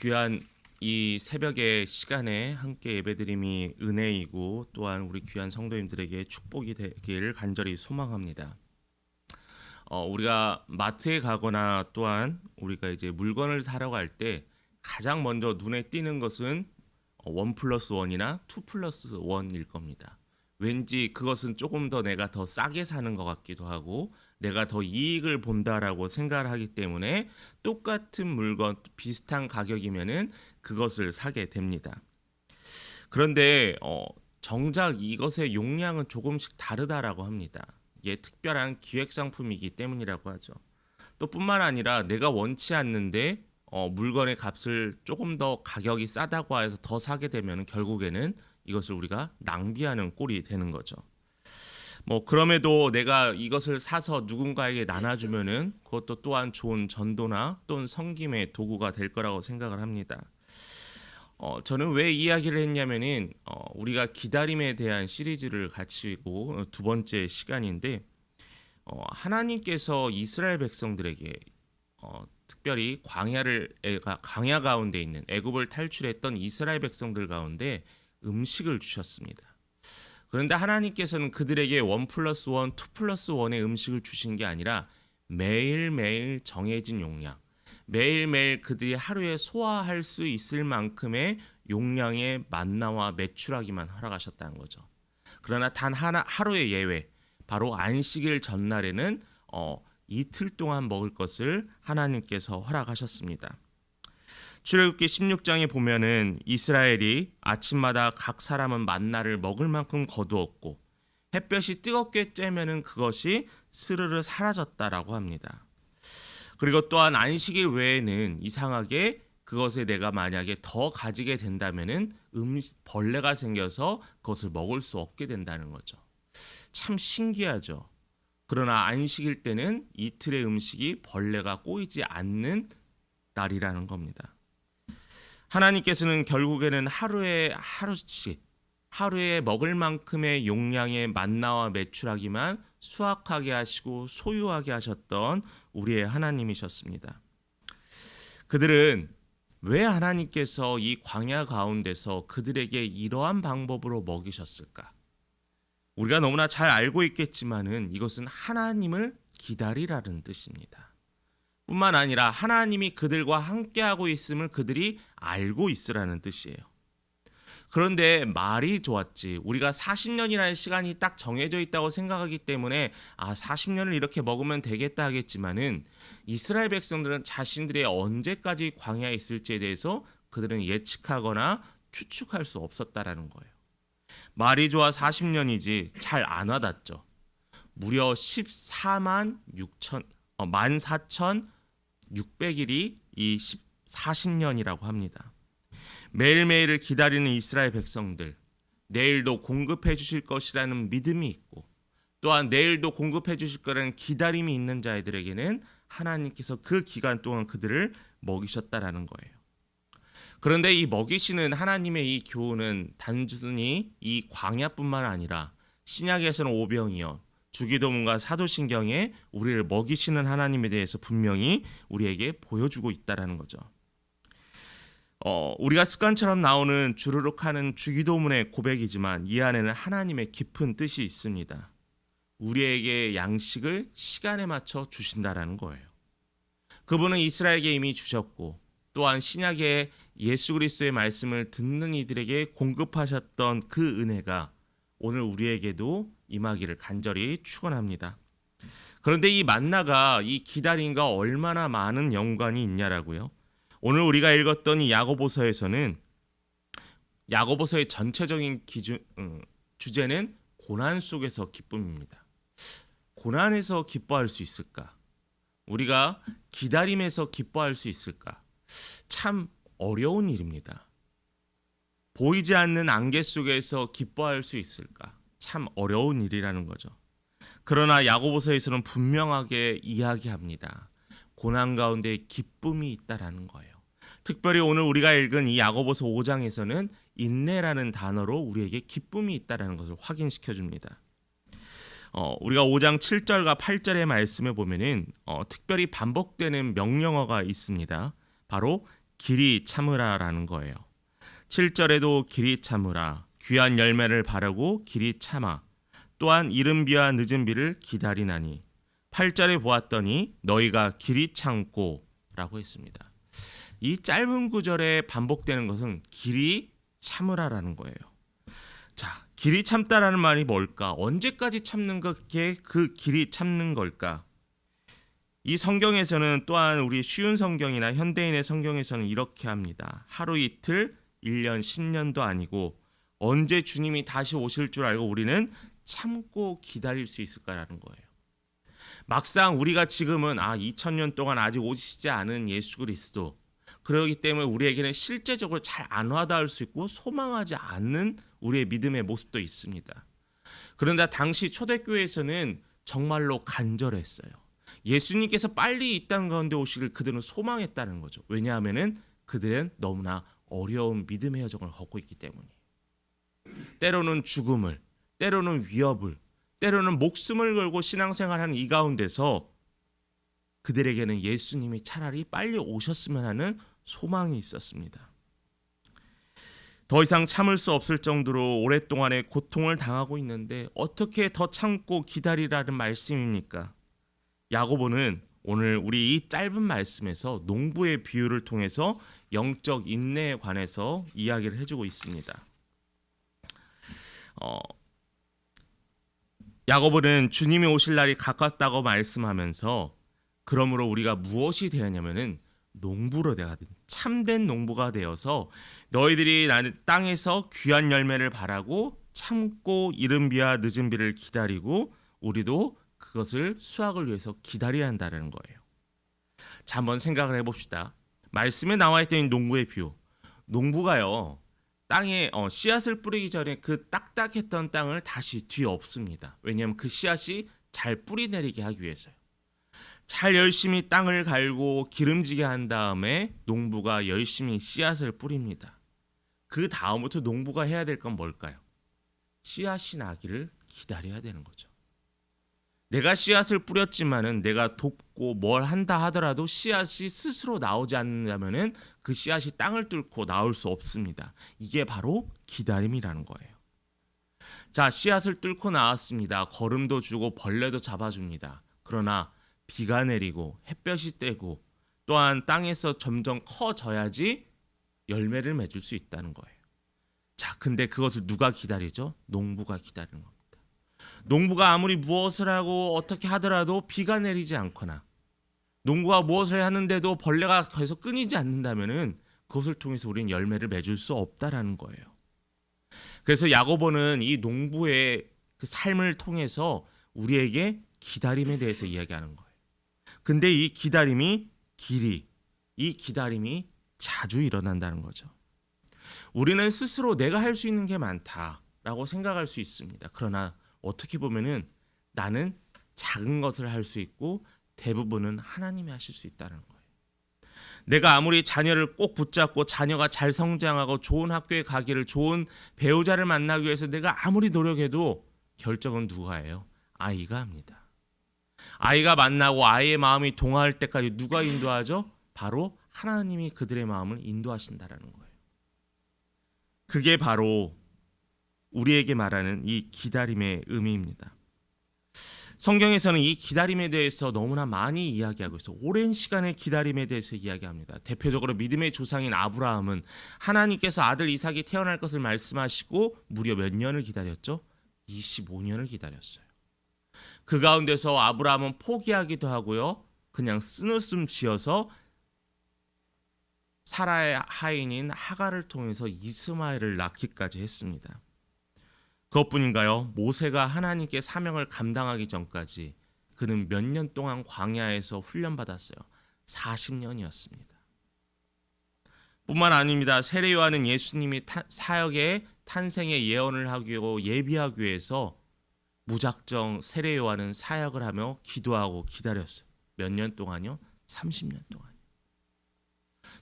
귀한 이 새벽의 시간에 함께 예배드림이 은혜이고 또한 우리 귀한 성도님들에게 축복이 되기를 간절히 소망합니다. 어, 우리가 마트에 가거나 또한 우리가 이제 물건을 사러 갈 때 가장 먼저 눈에 띄는 것은 어, 원 플러스 원이나 투 플러스 원일 겁니다. 왠지 그것은 조금 더 내가 더 싸게 사는 것 같기도 하고 내가 더 이익을 본다라고 생각을 하기 때문에 똑같은 물건 비슷한 가격이면은 그것을 사게 됩니다. 그런데 어, 정작 이것의 용량은 조금씩 다르다라고 합니다. 이게 특별한 기획 상품이기 때문이라고 하죠. 또 뿐만 아니라 내가 원치 않는데 어, 물건의 값을 조금 더 가격이 싸다고 해서 더 사게 되면 결국에는 이것을 우리가 낭비하는 꼴이 되는 거죠. 뭐 그럼에도 내가 이것을 사서 누군가에게 나눠주면은 그것도 또한 좋은 전도나 또는 성김의 도구가 될 거라고 생각을 합니다. 어, 저는 왜 이야기를 했냐면은 어, 우리가 기다림에 대한 시리즈를 가지고 어, 두 번째 시간인데 어, 하나님께서 이스라엘 백성들에게 어, 특별히 광야를 광야 가운데 있는 애굽을 탈출했던 이스라엘 백성들 가운데 음식을 주셨습니다. 그런데 하나님께서는 그들에게 원 플러스 원, 투 플러스 원의 음식을 주신 게 아니라 매일매일 정해진 용량, 매일매일 그들이 하루에 소화할 수 있을 만큼의 용량의 만나와 매출하기만 허락하셨다는 거죠. 그러나 단 하나 하루의 예외, 바로 안식일 전날에는 어, 이틀 동안 먹을 것을 하나님께서 허락하셨습니다. 출애굽기 16장에 보면은 이스라엘이 아침마다 각 사람은 만나를 먹을 만큼 거두었고 햇볕이 뜨겁게 쬐면은 그것이 스르르 사라졌다라고 합니다. 그리고 또한 안식일 외에는 이상하게 그것에 내가 만약에 더 가지게 된다면은 음 벌레가 생겨서 그것을 먹을 수 없게 된다는 거죠. 참 신기하죠. 그러나 안식일 때는 이틀의 음식이 벌레가 꼬이지 않는 날이라는 겁니다. 하나님께서는 결국에는 하루에 하루씩 하루에 먹을 만큼의 용량의 만나와 매출하기만 수확하게 하시고 소유하게 하셨던 우리의 하나님이셨습니다. 그들은 왜 하나님께서 이 광야 가운데서 그들에게 이러한 방법으로 먹이셨을까? 우리가 너무나 잘 알고 있겠지만은 이것은 하나님을 기다리라는 뜻입니다. 뿐만 아니라 하나님이 그들과 함께하고 있음을 그들이 알고 있으라는 뜻이에요. 그런데 말이 좋았지. 우리가 40년이라는 시간이 딱 정해져 있다고 생각하기 때문에 아, 40년을 이렇게 먹으면 되겠다 하겠지만은 이스라엘 백성들은 자신들의 언제까지 광야에 있을지에 대해서 그들은 예측하거나 추측할 수 없었다라는 거예요. 말이 좋아 40년이지 잘 안 와닿죠. 무려 14만 6천 어, 14,600일이 이 10, 40년이라고 합니다. 매일매일을 기다리는 이스라엘 백성들 내일도 공급해 주실 것이라는 믿음이 있고 또한 내일도 공급해 주실 거라는 기다림이 있는 자들에게는 하나님께서 그 기간 동안 그들을 먹이셨다라는 거예요. 그런데 이 먹이시는 하나님의 이 교훈은 단순히 이 광야뿐만 아니라 신약에서는 오병이어 주기도문과 사도신경에 우리를 먹이시는 하나님에 대해서 분명히 우리에게 보여주고 있다라는 거죠. 어, 우리가 습관처럼 나오는 주르륵하는 주기도문의 고백이지만 이 안에는 하나님의 깊은 뜻이 있습니다. 우리에게 양식을 시간에 맞춰 주신다라는 거예요. 그분은 이스라엘에게 이미 주셨고 또한 신약의 예수 그리스도의 말씀을 듣는 이들에게 공급하셨던 그 은혜가 오늘 우리에게도 임하기를 간절히 축원합니다. 그런데 이 만나가 이 기다림과 얼마나 많은 연관이 있냐라고요. 오늘 우리가 읽었던 이 야고보서에서는 야고보서의 전체적인 기준 음, 주제는 고난 속에서 기쁨입니다. 고난에서 기뻐할 수 있을까? 우리가 기다림에서 기뻐할 수 있을까? 참 어려운 일입니다. 보이지 않는 안개 속에서 기뻐할 수 있을까? 참 어려운 일이라는 거죠. 그러나 야고보서에서는 분명하게 이야기합니다. 고난 가운데 기쁨이 있다라는 거예요. 특별히 오늘 우리가 읽은 이 야고보서 5장에서는 인내라는 단어로 우리에게 기쁨이 있다라는 것을 확인시켜 줍니다. 어, 우리가 5장 7절과 8절의 말씀에 보면은 어, 특별히 반복되는 명령어가 있습니다. 바로 길이 참으라라는 거예요. 7절에도 길이 참으라 귀한 열매를 바르고 길이 참아 또한 이른 비와 늦은 비를 기다리나니 8절에 보았더니 너희가 길이 참고라고 했습니다. 이 짧은 구절에 반복되는 것은 길이 참으라라는 거예요. 자, 길이 참다라는 말이 뭘까? 언제까지 참는 것게 그 길이 참는 걸까? 이 성경에서는 또한 우리 쉬운 성경이나 현대인의 성경에서는 이렇게 합니다. 하루 이틀, 1년, 10년도 아니고 언제 주님이 다시 오실 줄 알고 우리는 참고 기다릴 수 있을까라는 거예요. 막상 우리가 지금은 아 2000년 동안 아직 오시지 않은 예수 그리스도 그러기 때문에 우리에게는 실제적으로 잘 안 와닿을 수 있고 소망하지 않는 우리의 믿음의 모습도 있습니다. 그런데 당시 초대교회에서는 정말로 간절했어요. 예수님께서 빨리 이 땅 가운데 오시길 그들은 소망했다는 거죠. 왜냐하면은 그들은 너무나 어려운 믿음의 여정을 걷고 있기 때문에. 때로는 죽음을, 때로는 위협을, 때로는 목숨을 걸고 신앙생활하는 이 가운데서 그들에게는 예수님이 차라리 빨리 오셨으면 하는 소망이 있었습니다. 더 이상 참을 수 없을 정도로 오랫동안의 고통을 당하고 있는데 어떻게 더 참고 기다리라는 말씀입니까? 야고보는 오늘 우리 이 짧은 말씀에서 농부의 비유를 통해서 영적 인내에 관해서 이야기를 해주고 있습니다. 어, 야고보는 주님이 오실 날이 가깝다고 말씀하면서 그러므로 우리가 무엇이 되었냐면은 농부로 되야 참된 농부가 되어서 너희들이 나는 땅에서 귀한 열매를 바라고 참고 이른 비와 늦은 비를 기다리고 우리도 그것을 수확을 위해서 기다려야 한다는 거예요. 자, 한번 생각을 해봅시다. 말씀에 나와 있던 이 농부의 비유. 농부가요, 땅에 어, 씨앗을 뿌리기 전에 그 딱딱했던 땅을 다시 뒤엎습니다. 왜냐하면 그 씨앗이 잘 뿌리 내리게 하기 위해서요. 잘 열심히 땅을 갈고 기름지게 한 다음에 농부가 열심히 씨앗을 뿌립니다. 그 다음부터 농부가 해야 될 건 뭘까요? 씨앗이 나기를 기다려야 되는 거죠. 내가 씨앗을 뿌렸지만은 내가 돕고 뭘 한다 하더라도 씨앗이 스스로 나오지 않는다면은 그 씨앗이 땅을 뚫고 나올 수 없습니다. 이게 바로 기다림이라는 거예요. 자, 씨앗을 뚫고 나왔습니다. 걸음도 주고 벌레도 잡아줍니다. 그러나 비가 내리고 햇볕이 떼고 또한 땅에서 점점 커져야지 열매를 맺을 수 있다는 거예요. 자, 근데 그것을 누가 기다리죠? 농부가 기다리는 겁니다. 농부가 아무리 무엇을 하고 어떻게 하더라도 비가 내리지 않거나 농부가 무엇을 하는데도 벌레가 계속 끊이지 않는다면은 그것을 통해서 우리는 열매를 맺을 수 없다라는 거예요. 그래서 야고보는 이 농부의 그 삶을 통해서 우리에게 기다림에 대해서 이야기하는 거예요. 근데 이 기다림이 길이 이 기다림이 자주 일어난다는 거죠. 우리는 스스로 내가 할 수 있는 게 많다라고 생각할 수 있습니다. 그러나 어떻게 보면은 나는 작은 것을 할 수 있고 대부분은 하나님이 하실 수 있다는 거예요. 내가 아무리 자녀를 꼭 붙잡고 자녀가 잘 성장하고 좋은 학교에 가기를 좋은 배우자를 만나기 위해서 내가 아무리 노력해도 결정은 누가 해요? 아이가 합니다. 아이가 만나고 아이의 마음이 동화할 때까지 누가 인도하죠? 바로 하나님이 그들의 마음을 인도하신다라는 거예요. 그게 바로 우리에게 말하는 이 기다림의 의미입니다. 성경에서는 이 기다림에 대해서 너무나 많이 이야기하고 있어. 오랜 시간의 기다림에 대해서 이야기합니다. 대표적으로 믿음의 조상인 아브라함은 하나님께서 아들 이삭이 태어날 것을 말씀하시고 무려 몇 년을 기다렸죠? 25년을 기다렸어요. 그 가운데서 아브라함은 포기하기도 하고요. 그냥 쓴웃음 지어서 사라의 하인인 하가를 통해서 이스마엘을 낳기까지 했습니다. 그것뿐인가요? 모세가 하나님께 사명을 감당하기 전까지 그는 몇 년 동안 광야에서 훈련받았어요. 40년이었습니다. 뿐만 아닙니다. 세례 요한은 예수님이 타, 사역의 탄생의 예언을 하고 예비하기 위해서 무작정 세례 요한은 사역을 하며 기도하고 기다렸어요. 몇 년 동안요? 30년 동안.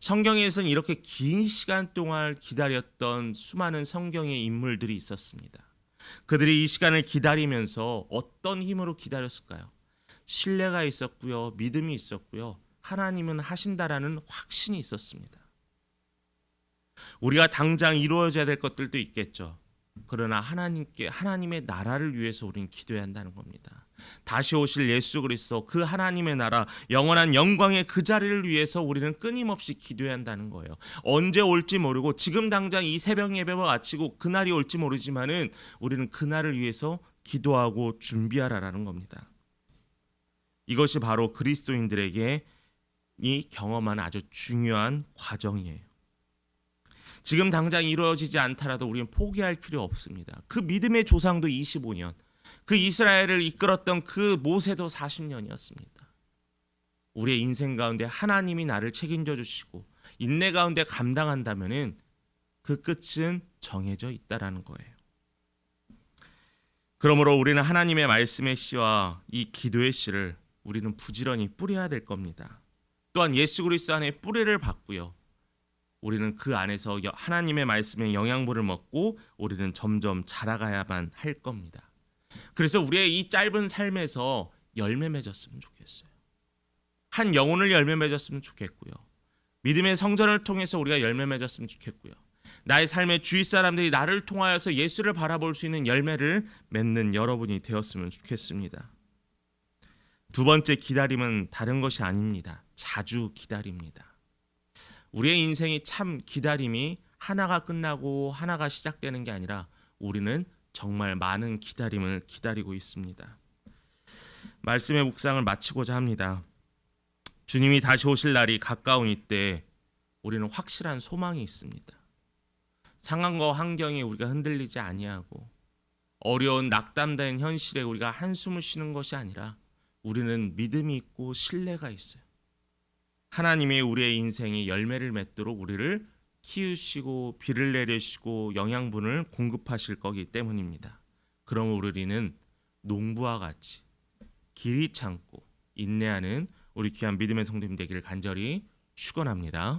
성경에서는 이렇게 긴 시간 동안 기다렸던 수많은 성경의 인물들이 있었습니다. 그들이 이 시간을 기다리면서 어떤 힘으로 기다렸을까요? 신뢰가 있었고요. 믿음이 있었고요. 하나님은 하신다라는 확신이 있었습니다. 우리가 당장 이루어져야 될 것들도 있겠죠. 그러나 하나님께 하나님의 나라를 위해서 우리는 기도해야 한다는 겁니다. 다시 오실 예수 그리스도 그 하나님의 나라 영원한 영광의 그 자리를 위해서 우리는 끊임없이 기도해야 한다는 거예요. 언제 올지 모르고 지금 당장 이 새벽 예배가 마치고 그날이 올지 모르지만은 우리는 그날을 위해서 기도하고 준비하라라는 겁니다. 이것이 바로 그리스도인들에게 이 경험한 아주 중요한 과정이에요. 지금 당장 이루어지지 않더라도 우리는 포기할 필요 없습니다. 그 믿음의 조상도 25년, 그 이스라엘을 이끌었던 그 모세도 40년이었습니다. 우리의 인생 가운데 하나님이 나를 책임져 주시고 인내 가운데 감당한다면은 그 끝은 정해져 있다라는 거예요. 그러므로 우리는 하나님의 말씀의 씨와 이 기도의 씨를 우리는 부지런히 뿌려야 될 겁니다. 또한 예수 그리스도 안에 뿌리를 받고요. 우리는 그 안에서 여- 하나님의 말씀의 영양분을 먹고 우리는 점점 자라가야만 할 겁니다. 그래서 우리의 이 짧은 삶에서 열매 맺었으면 좋겠어요. 한 영혼을 열매 맺었으면 좋겠고요. 믿음의 성전을 통해서 우리가 열매 맺었으면 좋겠고요. 나의 삶의 주위 사람들이 나를 통하여서 예수를 바라볼 수 있는 열매를 맺는 여러분이 되었으면 좋겠습니다. 두 번째 기다림은 다른 것이 아닙니다. 자주 기다립니다. 우리의 인생이 참 기다림이 하나가 끝나고 하나가 시작되는 게 아니라 우리는 정말 많은 기다림을 기다리고 있습니다. 말씀의 묵상을 마치고자 합니다. 주님이 다시 오실 날이 가까운 이때 우리는 확실한 소망이 있습니다. 상황과 환경에 우리가 흔들리지 아니하고 어려운 낙담된 현실에 우리가 한숨을 쉬는 것이 아니라 우리는 믿음이 있고 신뢰가 있어요. 하나님이 우리의 인생에 열매를 맺도록 우리를 키우시고 비를 내리시고 영양분을 공급하실 거기 때문입니다. 그럼 우리는 농부와 같이 길이 참고 인내하는 우리 귀한 믿음의 성도님 되기를 간절히 축원합니다.